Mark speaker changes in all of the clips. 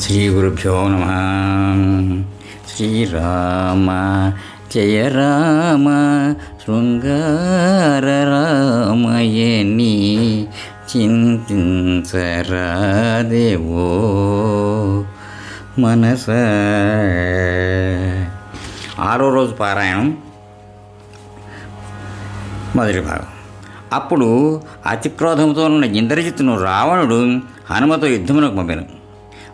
Speaker 1: శ్రీగురుభ్యో నమ. శ్రీరామ జయ రామ శృంగార రామయని చింతించరాదేవో మనస. ఆరో రోజు పారాయణం. మొదటి భాగం. అప్పుడు అతిక్రోధంతో ఉన్న ఇంద్రజిత్తును రావణుడు హనుమతో యుద్ధమునకు పంపాను.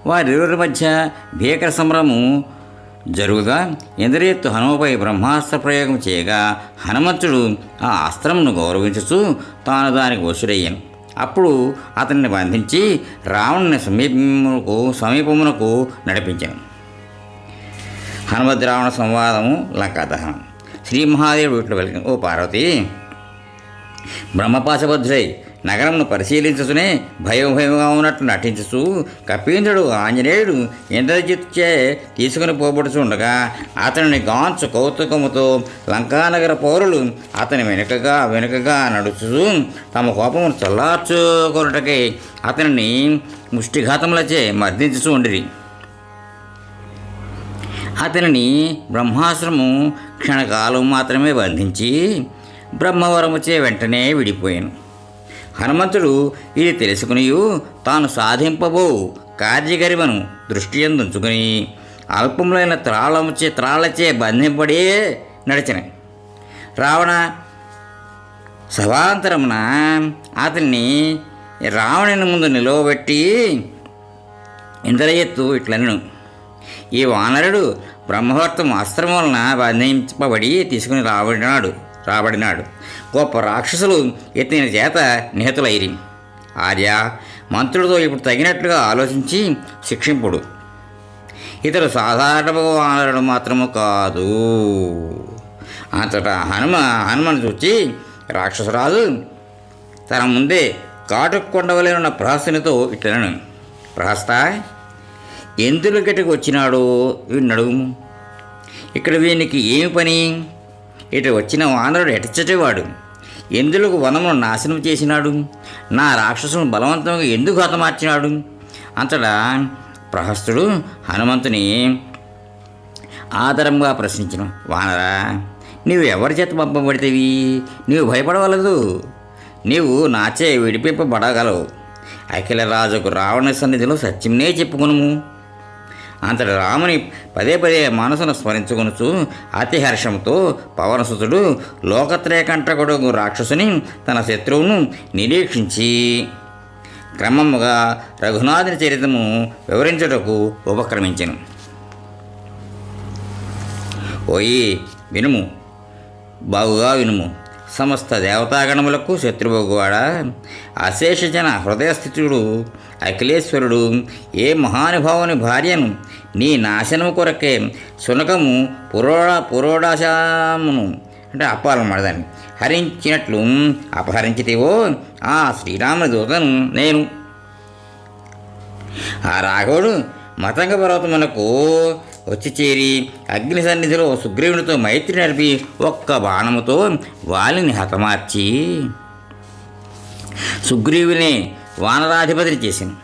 Speaker 1: వారిరువురి మధ్య భీకర సమరము జరుగుగా ఇంద్రియత్తు హనుమపై బ్రహ్మాస్త్ర ప్రయోగం చేయగా హనుమంతుడు ఆ అస్త్రమును గౌరవించుచు తాను దానికి వశుడయ్యాను. అప్పుడు అతన్ని బంధించి రావణుని సమీపమునకు సమీపమునకు నడిపించాను. హనుమద్ రావణ సంవాదము లంకాదహనం. శ్రీ మహాదేవుడు ఇట్లు వెలిగిన ఓ పార్వతి బ్రహ్మపాశభద్రై నగరంను పరిశీలించుతూనే భయభయముగా ఉన్నట్లు నటించుచు కపీంద్రుడు ఆంజనేయుడు ఇంద్రజిత్చే తీసుకుని పోబడుచుండగా అతనిని గాంచు కౌతుకముతో లంకానగర పౌరులు అతని వెనుకగా వెనుకగా నడుచుచు తమ కోపమును చల్లార్చుకొనుటకై అతనిని ముష్టిఘాతములచే మర్దించుచూ ఉండిరి. అతనిని బ్రహ్మాశ్రము క్షణకాలం మాత్రమే బంధించి బ్రహ్మవరముచే వెంటనే విడిపోయాను. హనుమంతుడు ఇది తెలుసుకునియు తాను సాధింపబో కార్యగరిమను దృష్టి ఉంచుకుని అల్పములైన త్రాళముచే త్రాళచే బంధింపడే నడిచిన. రావణ సభాంతరమున అతన్ని రావణుని ముందు నిలవబెట్టి ఇంద్రయత్తు ఇట్లనను. ఈ వానరుడు బ్రహ్మవర్తం అస్త్రం వలన బంధింపబడి తీసుకుని రాబడినాడు రాబడినాడు. గొప్ప రాక్షసులు ఎత్తిన చేత నిహతులైరి. ఆర్య మంత్రులతో ఇప్పుడు తగినట్లుగా ఆలోచించి శిక్షింపుడు. ఇతడు సాధారణ వానరుడు మాత్రము కాదు. అంతటా హనుమ హనుమను చూచి రాక్షసరాజు తన ముందే కాటుకొండవలేనున్న ప్రహస్తునితో ఇట్లను ప్రహస్త ఎందులో గట్టుకు వచ్చినాడో విన్నడు ఇక్కడ వీనికి ఏమి పని? ఇటు వచ్చిన వానరుడు ఎటచ్చటేవాడు ఎందులకు వనమును నాశనం చేసినాడు? నా రాక్షసును బలవంతంగా ఎందుకు హతమార్చినాడు? అంతటా ప్రహస్తుడు హనుమంతుని ఆదరంగా ప్రశ్నించిన. వానరా నీవు ఎవరి చేత పంపబడితేవి? నీవు భయపడవలదు. నీవు నాచే విడిపింపబడగలవు. అఖిల రాజుకు రావణ సన్నిధిలో సత్యంనే చెప్పుకునుము. అంతటి రాముని పదే పదే మనసును స్మరించుకొనుచు అతిహర్షంతో పవనసుతుడు లోకత్రేకంటకుడు రాక్షసుని తన శత్రువును నిరీక్షించి క్రమముగా రఘునాథుని చరిత్రము వివరించుటకు ఉపక్రమించను. ఓయి వినుము బాగుగా వినుము. సమస్త దేవతాగణములకు శత్రువుగాడ అశేషజన హృదయస్థితుడు అఖిలేశ్వరుడు ఏ మహానుభావుని భార్యను నీ నాశనము కొరకే శునకము పురోడా పురోడాశామును. అంటే అప్పాలన్నమాట దాన్ని హరించినట్లు అపహరించితేవో ఆ శ్రీరాముని దూతను నేను. ఆ రాఘవుడు మతంగ పర్వతమునకు వచ్చి చేరి అగ్ని సన్నిధిలో సుగ్రీవునితో మైత్రి నడిపి ఒక్క బాణముతో వాలిని హతమార్చి సుగ్రీవుని వానరాధిపతిని చేసింది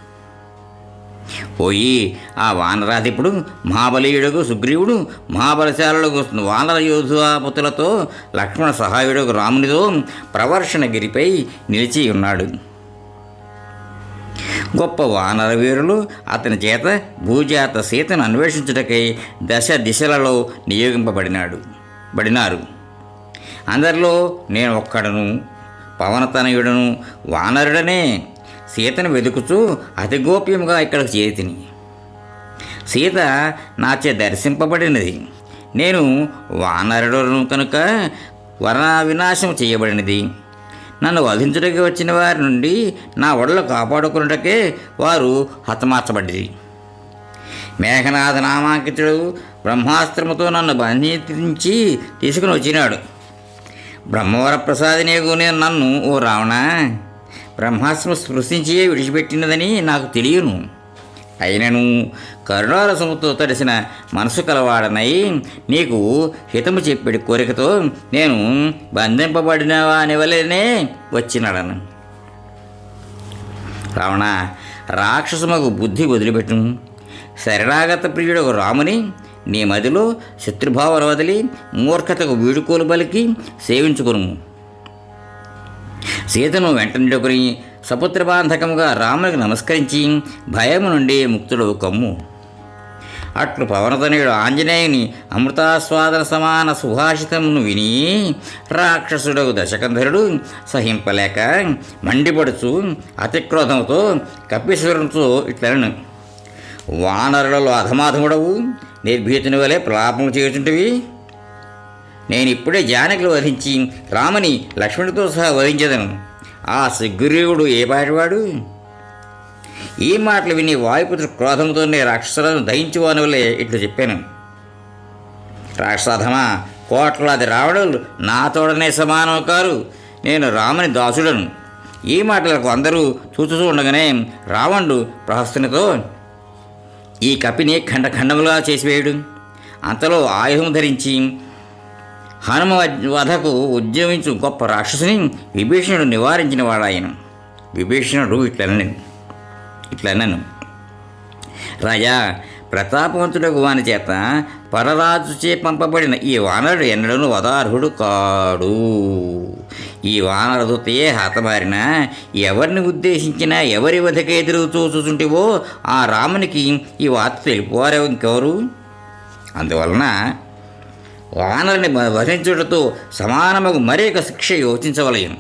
Speaker 1: పోయి ఆ వానరాధిపుడు మహాబలీయుడుగు సుగ్రీవుడు మహాబలశాలుడు వానర యోధుపుతులతో లక్ష్మణ సహాయుడు రామునితో ప్రవర్షణ గిరిపై నిలిచి ఉన్నాడు. గొప్ప వానర వీరులు అతని చేత భూజాత సీతను అన్వేషించుటకై దశ దిశలలో నియోగింపబడినాడు. బడినారు. అందరిలో నేను ఒక్కడను పవనతనయుడను వానరుడనే. సీతను వెతుకుతూ అతి గోప్యంగా ఇక్కడికి చేతిని సీత నాచే దర్శింపబడినది. నేను వానరుడను కనుక వరణ వినాశం చేయబడినది. నన్ను వధించుటకి వచ్చిన వారి నుండి నా ఒడలు కాపాడుకున్నటకే వారు హతమార్చబడ్డది. మేఘనాథ నామాంకితుడు బ్రహ్మాస్త్రముతో నన్ను బంధించి తీసుకుని వచ్చినాడు. బ్రహ్మవర ప్రసాదినేగు నేను నన్ను ఓ రావణ బ్రహ్మాస్త్రం స్పృశించి విడిచిపెట్టినదని నాకు తెలియను. అయినను కరుణారసముతో తడిసిన మనసు కలవాడనై నీకు హితము చెప్పేడి కోరికతో నేను బంధింపబడినవా వాని వలనే వచ్చినాడను. రావణ రాక్షసుమకు బుద్ధి వదిలిపెట్టును శరణాగత ప్రియుడు ఒక రాముని నీ మదిలో శత్రుభావాలు వదిలి మూర్ఖతకు వీడుకోలు పలికి సేవించుకును సీతను వెంటనిడుకుని సపుత్రబాంధకముగా రామునికి నమస్కరించి భయము నుండి ముక్తుడవు కమ్ము. అట్లు పవనతనయుడు ఆంజనేయుని అమృతాస్వాదన సమాన సుభాషితమును విని రాక్షసుడు దశకంధరుడు సహింపలేక మండిపడుచు అతిక్రోధంతో కపిశ్వరంతో ఇట్లను. వానరులలో అధమాధముడవు నిర్భీతుని వలె ప్రలాపము చేయుచుంటివి. నేను ఇప్పుడే జానకులు వధించి రామని లక్ష్మణుడితో సహా వధించదను. ఆ సుగ్రీవుడు ఏ పాటివాడు? ఈ మాటలు విని వాయుపుత్రుడు క్రోధంతోనే రాక్షసులను దహించువాని వల్లే ఇట్లు చెప్పాను. రాక్షసాధమా కోట్లాది రావణులు నా తోడనే సమానం కారు. నేను రాముని దాసుడను. ఈ మాటలకు అందరూ చూచుతూ ఉండగానే రావణుడు ప్రహస్తునితో ఈ కపిని ఖండఖండములుగా చేసివేయడు. అంతలో ఆయుధం ధరించి హనుమ వధకు ఉద్యమించు గొప్ప రాక్షసుని విభీషణుడు నివారించిన వాడాయన. విభీషణుడు ఇట్లనను. ఇట్లనను. రాజా ప్రతాపవంతుడకు వాని చేత పరరాజుచే పంపబడిన ఈ వానరుడు ఎన్నడను వదార్హుడు కాడు. ఈ వానరదూతయే హతమారిన ఎవరిని ఉద్దేశించినా ఎవరి వధక ఎదురు చూచుచుంటివో ఆ రామునికి ఈ వార్త తెలిపోవారే ఇంకెవరు? అందువలన వానల్ని వధించుటతో సమానముగు మరొక శిక్ష యోచించవలయం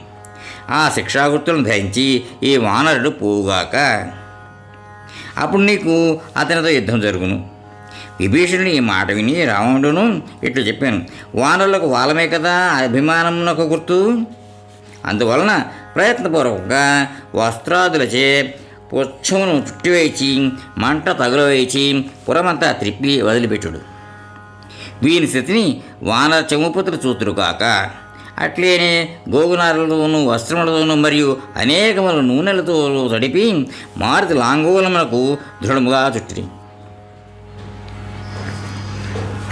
Speaker 1: ఆ శిక్షాగుర్తులను ధరించి ఈ వానరుడు పోవుగాక. అప్పుడు నీకు అతనితో యుద్ధం జరుగును. విభీషణుని ఈ మాట విని రావణుడును ఇట్లు చెప్పాను. వానరులకు వాళ్ళమే కదా అభిమానమునకు గుర్తు? అందువలన ప్రయత్నపూర్వకంగా వస్త్రాదులచే పుచ్చమును చుట్టివేచి మంట తగులవేచి పురమంతా త్రిప్పి వదిలిపెట్టుడు. వీని స్థితిని వానర చెముపుత్రులు చూతురు కాక. అట్లేనే గోగునారలతోనూ వస్త్రములతోనూ మరియు అనేకముల నూనెలతో తడిపి మారుతి లాంగోలములకు దృఢముగా చుట్టిరి.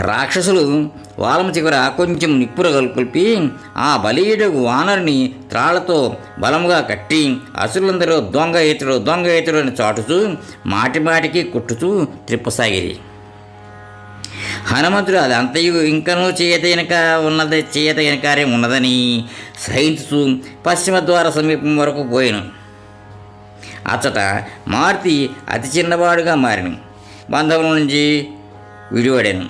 Speaker 1: రాక్షసులు వాలము చివర కొంచెం నిప్పుర కొల్పి ఆ బలీయుడు వానరుని త్రాళ్ళతో బలముగా కట్టి అసురులందరూ దొంగ ఇతడు దొంగ ఇతడు అని చాటుతూ మాటి మాటికి కుట్టుతూ త్రిప్పసాగిరి హనుమంతుడు అది అంతయు ఇంకనూ చేయతైనక ఉన్నది చేయతైన కార్యం ఉన్నదని సహించుతూ పశ్చిమ ద్వార సమీపం వరకు పోయాను. అచ్చట మారుతి అతి చిన్నవాడుగా మారిను. బంధముల నుంచి విడివడాను.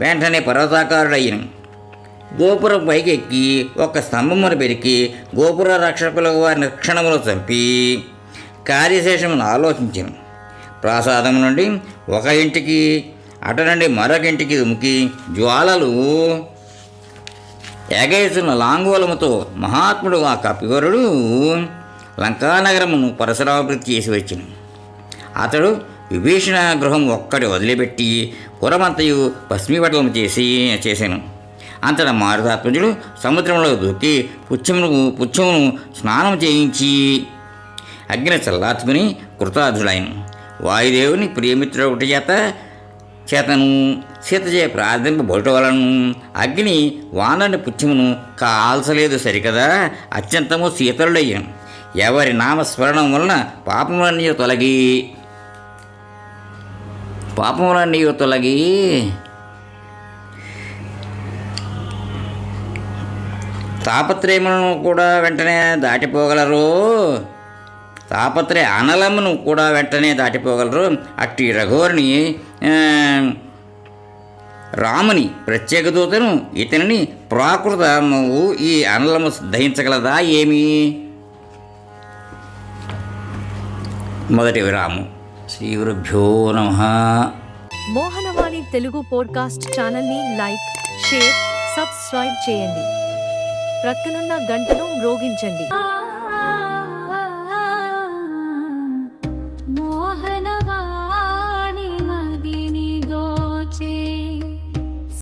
Speaker 1: వెంటనే పర్వతాకారుడయ్యను. గోపురం పైకి ఎక్కి ఒక స్తంభమును పెరికి గోపుర రక్షకుల వారిని క్షణములో చంపి కార్యశేషమును ఆలోచించాను. ప్రాసాదం నుండి ఒక ఇంటికి అటనండి మరొకింటికి ముఖి. దుమికి జ్వాలలు. ఎగేసిన లాంగోలముతో మహాత్ముడు ఆ కపివరుడు లంకానగరమును పరశురాభివృద్ధి చేసి వచ్చిన. అతడు విభీషణ గృహం ఒక్కటి వదిలిపెట్టి పురమంతయు భస్మీపటలం చేసి చేశాను అంతటా మారుతాత్మజుడు సముద్రంలో దూకి పుచ్చమును పుచ్చమును స్నానం చేయించి అగ్ని చల్లార్చుకుని కృతార్థుడైన వాయుదేవుని ప్రియమిత్రుడు ఒకటి చేత చేతను సీతచే ప్రార్థింపబోట వలన అగ్ని వానని పుచ్చమును కాల్చలేదు సరికదా? అత్యంతము శీతలుడయ్యాను. ఎవరి నామస్మరణం వలన పాపములన్నీ తొలగి పాపములన్నీ తొలగి తాపత్రయములను కూడా వెంటనే దాటిపోగలరు. తాపత్రయ అనలమును కూడా వెంటనే దాటిపోగలరు. అట్టి రఘువరిని రాముని ప్రత్యేక దూతను ఇతనిని ప్రాకృతము ఈ అనలము దహించగలదా ఏమి? మొదటి విరాము. శ్రీ గురుభ్యో నమ.
Speaker 2: మోహనవాణి తెలుగు పోడ్కాస్ట్ ఛానల్ని లైక్ షేర్ సబ్స్క్రైబ్ చేయండి. ప్రక్కనున్న గంటను మ్రోగించండి.